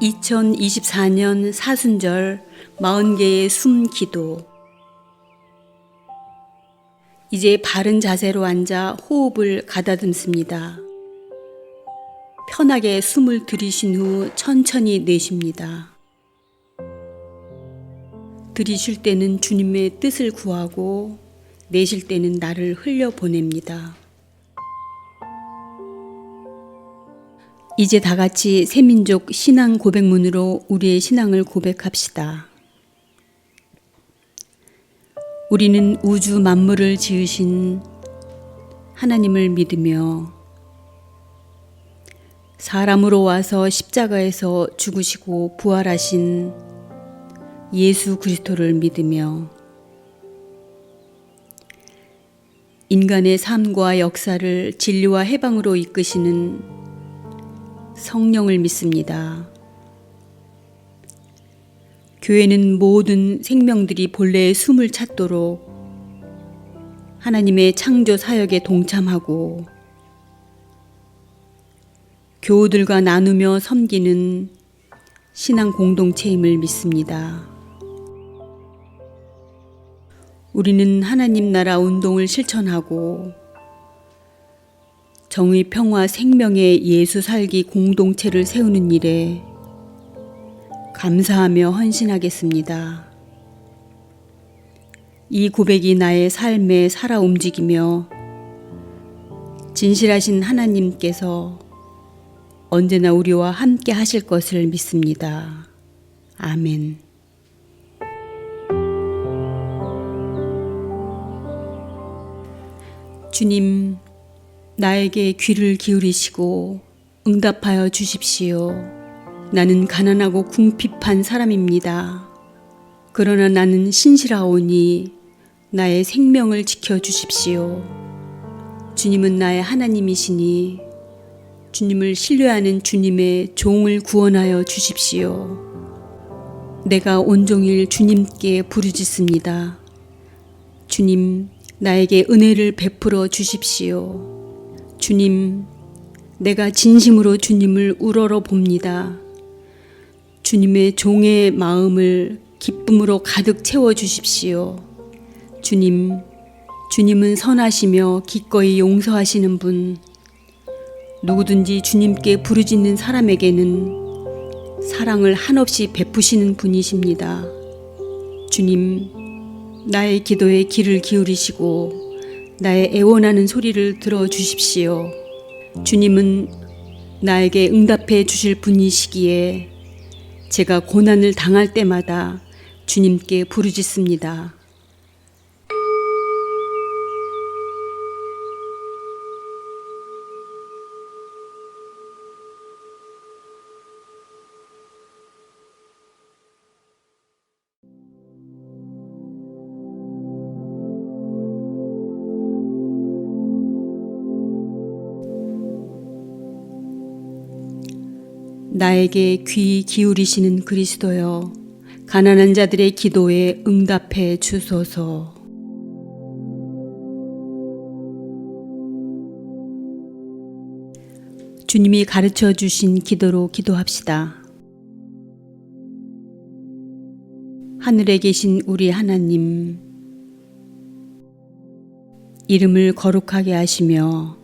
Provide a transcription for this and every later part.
2024년 사순절 40개의 숨 기도. 이제 바른 자세로 앉아 호흡을 가다듬습니다. 편하게 숨을 들이신 후 천천히 내쉽니다. 들이쉴 때는 주님의 뜻을 구하고 내쉴 때는 나를 흘려 보냅니다. 이제 다 같이 새민족 신앙 고백문으로 우리의 신앙을 고백합시다. 우리는 우주 만물을 지으신 하나님을 믿으며 사람으로 와서 십자가에서 죽으시고 부활하신 예수 그리스도를 믿으며 인간의 삶과 역사를 진리와 해방으로 이끄시는 성령을 믿습니다. 교회는 모든 생명들이 본래의 숨을 찾도록 하나님의 창조 사역에 동참하고 교우들과 나누며 섬기는 신앙 공동체임을 믿습니다. 우리는 하나님 나라 운동을 실천하고 정의, 평화, 생명의 예수 살기 공동체를 세우는 일에 감사하며 헌신하겠습니다. 이 고백이 나의 삶에 살아 움직이며 진실하신 하나님께서 언제나 우리와 함께 하실 것을 믿습니다. 아멘. 주님, 나에게 귀를 기울이시고 응답하여 주십시오. 나는 가난하고 궁핍한 사람입니다. 그러나 나는 신실하오니 나의 생명을 지켜 주십시오. 주님은 나의 하나님이시니 주님을 신뢰하는 주님의 종을 구원하여 주십시오. 내가 온종일 주님께 부르짖습니다. 주님, 나에게 은혜를 베풀어 주십시오. 주님, 내가 진심으로 주님을 우러러 봅니다. 주님의 종의 마음을 기쁨으로 가득 채워 주십시오. 주님, 주님은 선하시며 기꺼이 용서하시는 분. 누구든지 주님께 부르짖는 사람에게는 사랑을 한없이 베푸시는 분이십니다. 주님, 나의 기도에 귀를 기울이시고 나의 애원하는 소리를 들어 주십시오. 주님은 나에게 응답해 주실 분이시기에 제가 고난을 당할 때마다 주님께 부르짖습니다. 나에게 귀 기울이시는 그리스도여, 가난한 자들의 기도에 응답해 주소서. 주님이 가르쳐 주신 기도로 기도합시다. 하늘에 계신 우리 하나님, 이름을 거룩하게 하시며,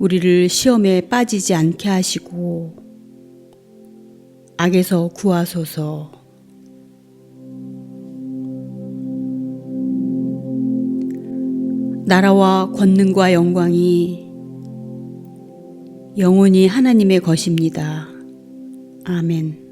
우리를 시험에 빠지지 않게 하시고 악에서 구하소서. 나라와 권능과 영광이 영원히 하나님의 것입니다. 아멘.